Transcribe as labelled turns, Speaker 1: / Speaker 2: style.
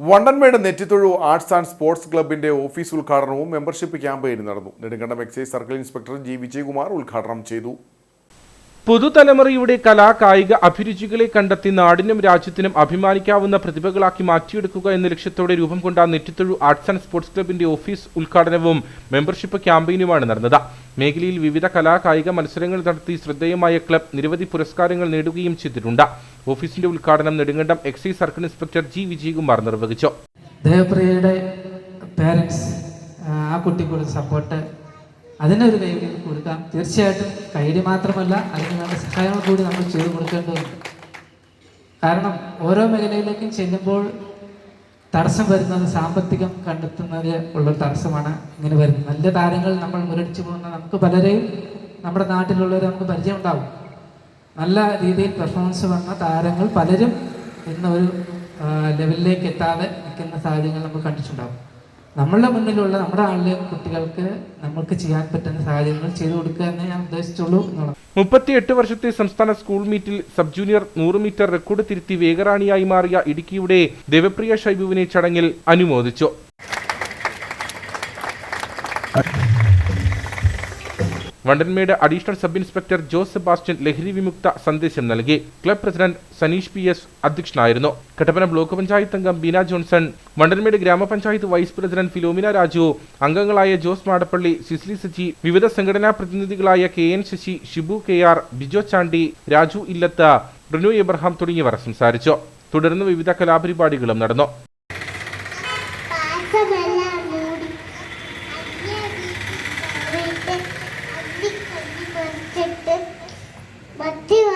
Speaker 1: Vandanmedu Nettithozhu arts and sports ക്ലബിന്റെ office ഉദ്ഘാടനവും membership ക്യാമ്പയിനും നടന്നു. Nedumkandam excise circle inspector G Vijayakumar ഉദ്ഘാടനം ചെയ്തു.
Speaker 2: പുതുതലമുറയുടെ കലാ കായിക അഭിരുചികളെ കണ്ടെത്തി നാടിനും രാജ്യത്തിനും അഭിമാനിക്കാവുന്ന പ്രതിഭകളാക്കി മാറ്റിയെടുക്കുക എന്ന ലക്ഷ്യത്തോടെ രൂപം കൊണ്ട നെറ്റിത്തൊഴു ആർട്സ് ആൻഡ് സ്പോർട്സ് ക്ലബിന്റെ ഓഫീസ് ഉദ്ഘാടനവും മെമ്പർഷിപ്പ് ക്യാമ്പയിനുമാണ് നടന്നത്. മേഖലയിൽ വിവിധ കലാ കായിക മത്സരങ്ങൾ നടത്തി ശ്രദ്ധേയമായ ക്ലബ് നിരവധി പുരസ്കാരങ്ങൾ നേടുകയും ചെയ്തിട്ടുണ്ട്. ഓഫീസിന്റെ ഉദ്ഘാടനം Nedumkandam excise circle inspector G Vijayakumar നിർവഹിച്ചു.
Speaker 3: ആ കുട്ടിക്കുള്ള സപ്പോർട്ട് അതിനൊരു കൈ കൊടുക്കാം. തീർച്ചയായിട്ടും കൈഡി മാത്രമല്ല അതിന് നല്ല സഹായങ്ങൾ കൂടി നമ്മൾ ചെയ്തു കൊടുക്കേണ്ടതുണ്ട്. കാരണം ഓരോ മേഖലയിലേക്കും ചെല്ലുമ്പോൾ തടസ്സം വരുന്നത് സാമ്പത്തികം കണ്ടെത്തുന്നത് ഉള്ള തടസ്സമാണ്. ഇങ്ങനെ വരുന്നത്. നല്ല താരങ്ങൾ നമ്മൾ മുരടിച്ചു പോകുന്ന നമുക്ക് പലരെയും നമ്മുടെ നാട്ടിലുള്ളവർ നമുക്ക് പരിചയം ഉണ്ടാവും നല്ല രീതിയിൽ പെർഫോമൻസ് വന്ന താരങ്ങൾ പലരും ഇന്ന് ഒരു ലെവലിലേക്ക് എത്താതെ നിൽക്കുന്ന സാഹചര്യങ്ങൾ നമുക്ക് കണ്ടിട്ടുണ്ടാവും. നമ്മളുടെ മുന്നിലുള്ള നമ്മുടെ ആളിലെ കുട്ടികൾക്ക് നമുക്ക് ചെയ്യാൻ പറ്റുന്ന സാഹചര്യങ്ങൾ ചെയ്തു കൊടുക്കുക എന്നേ ഞാൻ ഉദ്ദേശിച്ചുള്ളൂ എന്നുള്ളത്
Speaker 2: മുപ്പത്തിയെട്ട് വർഷത്തെ സംസ്ഥാന സ്കൂൾ മീറ്റിൽ സബ് ജൂനിയർ നൂറ് മീറ്റർ റെക്കോർഡ് തിരുത്തി വേഗറാണിയായി മാറിയ ഇടുക്കിയുടെ ദേവപ്രിയ ഷൈബുവിനെ ചടങ്ങിൽ അനുമോദിച്ചു. Vandanmedu additional sub inspector Jose Sebastian ലഹരി വിമുക്ത സന്ദേശം നൽകി. Club president Saneesh P S അധ്യക്ഷനായിരുന്നു. കട്ടപ്പന ബ്ലോക്ക് പഞ്ചായത്ത് അംഗം ബീന ജോൺസൺ വണ്ടൻമേട് ഗ്രാമപഞ്ചായത്ത് വൈസ് പ്രസിഡന്റ് ഫിലോമിന രാജു അംഗങ്ങളായ ജോസ് മാടപ്പള്ളി സിസ്ലി സജി വിവിധ സംഘടനാ പ്രതിനിധികളായ K N Sasi Shibu K R Bijo Chandy Raju ഇല്ലത്ത Rinu Abraham തുടങ്ങിയവർ സംസാരിച്ചു. തുടർന്ന് വിവിധ കലാപരിപാടികളും നടന്നു. Do.